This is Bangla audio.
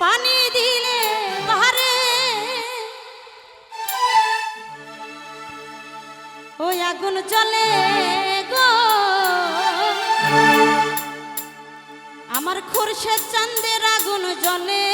পানি দিলে বাহারে ও আগুন চলে গো। আমার খুরশেদ চান্দের আগুন জ্বলে।